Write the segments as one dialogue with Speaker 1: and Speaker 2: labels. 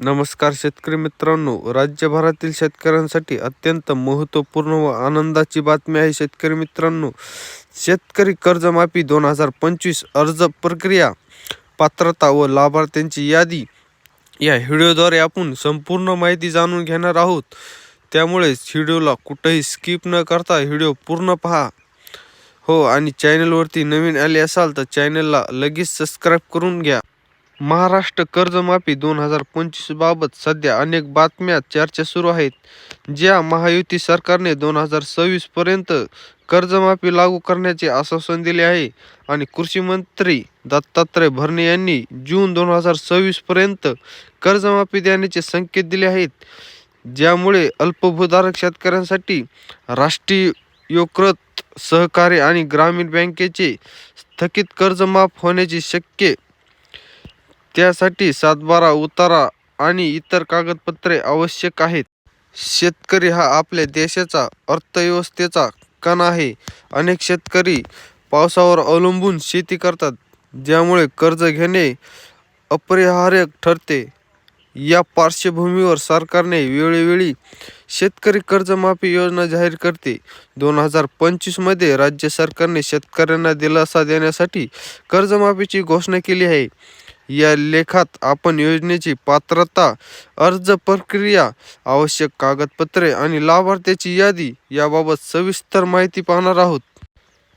Speaker 1: नमस्कार शेतकरी मित्रांनो राज्यभरातील शेतकऱ्यांसाठी अत्यंत महत्त्वपूर्ण व आनंदाची बातमी आहे शेतकरी मित्रांनो. शेतकरी कर्जमाफी दोन हजार पंचवीस अर्ज प्रक्रिया पात्रता व लाभार्थ्यांची यादी. या व्हिडिओद्वारे आपण संपूर्ण माहिती जाणून घेणार आहोत. त्यामुळे व्हिडिओला कुठंही स्किप न करता व्हिडिओ पूर्ण पहा. हो आणि चॅनलवरती नवीन आले असाल तर चॅनलला लगेच सबस्क्राईब करून घ्या. महाराष्ट्र कर्जमाफी दोन हजार पंचवीस बाबत सध्या अनेक बातम्या चर्चा सुरू आहेत ज्या महायुती सरकारने दोन हजार सव्वीस पर्यंत कर्जमाफी लागू करण्याचे आश्वासन दिले आहे आणि कृषी मंत्री दत्तात्रय भरणे यांनी जून दोन हजार सव्वीस पर्यंत कर्जमाफी देण्याचे संकेत दिले आहेत. ज्यामुळे अल्पभूधारक शेतकऱ्यांसाठी राष्ट्रीयकृत सहकारी आणि ग्रामीण बँकेचे थकीत कर्ज माफ होण्याची शक्य त्यासाठी सातबारा उतारा आणि इतर कागदपत्रे आवश्यक आहेत. शेतकरी हा आपल्या देशाचा अर्थव्यवस्थेचा कणा आहे. अनेक शेतकरी पावसावर अवलंबून शेती करतात ज्यामुळे कर्ज घेणे अपरिहार्य ठरते. या पार्श्वभूमीवर सरकारने वेळोवेळी शेतकरी कर्जमाफी योजना जाहीर करते. दोन हजार पंचवीसमध्ये राज्य सरकारने शेतकऱ्यांना दिलासा देण्यासाठी कर्जमाफीची घोषणा केली आहे. या लेखात आपण योजनेची पात्रता अर्ज प्रक्रिया आवश्यक कागदपत्रे आणि लाभार्थ्याची यादी याबाबत सविस्तर माहिती पाहणार आहोत.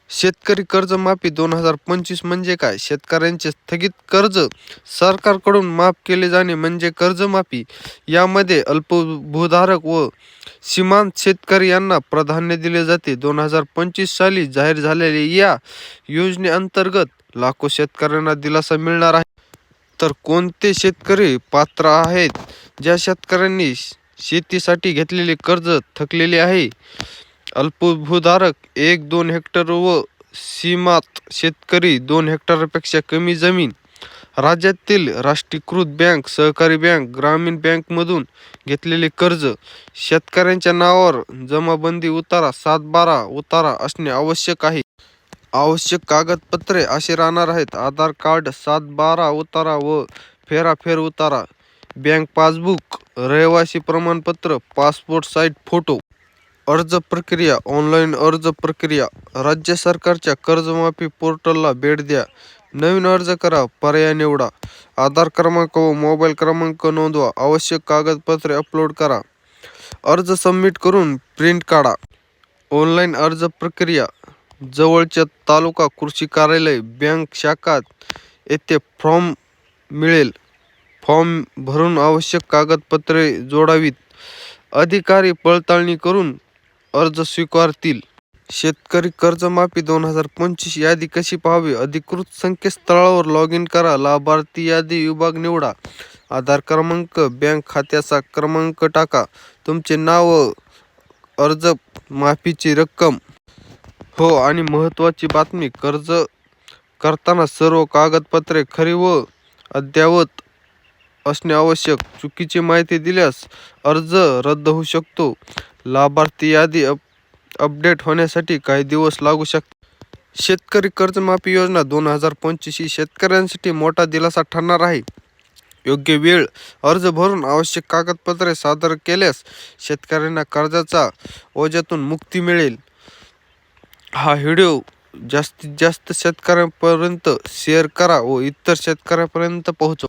Speaker 1: शेतकरी कर्जमाफी दोन हजार पंचवीस म्हणजे काय? शेतकऱ्यांचे स्थगित कर्ज सरकारकडून माफ केले जाणे म्हणजे कर्जमाफी. यामध्ये अल्पभूधारक व सीमांत शेतकरी यांना प्राधान्य दिले जाते. दोन हजार पंचवीस साली जाहीर झालेल्या या योजनेअंतर्गत लाखो शेतकऱ्यांना दिलासा मिळणार आहे. तर कोणते शेतकरी पात्र आहेत? ज्या शेतकऱ्यांनी शेतीसाठी घेतलेले कर्ज थकलेले आहे? अल्पभूधारक एक दोन हेक्टर व सीमात शेतकरी दोन हेक्टरपेक्षा कमी जमीन. राज्यातील राष्ट्रीयकृत बँक सहकारी बँक ग्रामीण बँकमधून घेतलेले कर्ज. शेतकऱ्यांच्या नावावर जमाबंदी उतारा सात बारा उतारा असणे आवश्यक आहे. आवश्यक कागदपत्रे असे राहणार आहेत. आधार कार्ड सात बारा उतारा व फेराफेर उतारा. बँक पासबुक रहिवासी प्रमाणपत्र पासपोर्ट साईज फोटो. अर्ज प्रक्रिया ऑनलाईन अर्ज प्रक्रिया. राज्य सरकारच्या कर्जमाफी पोर्टलला भेट द्या. नवीन अर्ज करा पर्याय निवडा. आधार क्रमांक व मोबाईल क्रमांक नोंदवा. आवश्यक कागदपत्रे अपलोड करा. अर्ज सबमिट करून प्रिंट काढा. ऑनलाईन अर्ज प्रक्रिया जवळच्या तालुका कृषी कार्यालय बँक शाखा येथे फॉर्म मिळेल. फॉर्म भरून आवश्यक कागदपत्रे जोडावीत. अधिकारी पडताळणी करून अर्ज स्वीकारतील. शेतकरी कर्जमाफी दोन हजार पंचवीस यादी कशी पाहावी? अधिकृत संकेतस्थळावर लॉग इन करा. लाभार्थी यादी विभाग निवडा. आधार क्रमांक बँक खात्याचा क्रमांक टाका. तुमचे नाव व अर्ज माफीची रक्कम हो आणि महत्त्वाची बातमी कर्ज करताना सर्व कागदपत्रे खरी व अद्ययावत असणे आवश्यक. चुकीची माहिती दिल्यास अर्ज रद्द होऊ शकतो. लाभार्थी यादी अप अपडेट होण्यासाठी काही दिवस लागू शकतात. शेतकरी कर्जमाफी योजना दोन हजार पंचवीस ही शेतकऱ्यांसाठी मोठा दिलासा ठरणार आहे. योग्य वेळ अर्ज भरून आवश्यक कागदपत्रे सादर केल्यास शेतकऱ्यांना कर्जाचा ओझ्यातून मुक्ती मिळेल. हा व्हिडिओ जास्तीत जास्त शेतकऱ्यांपर्यंत शेअर करा व इतर शेतकऱ्यांपर्यंत पोहोचवा.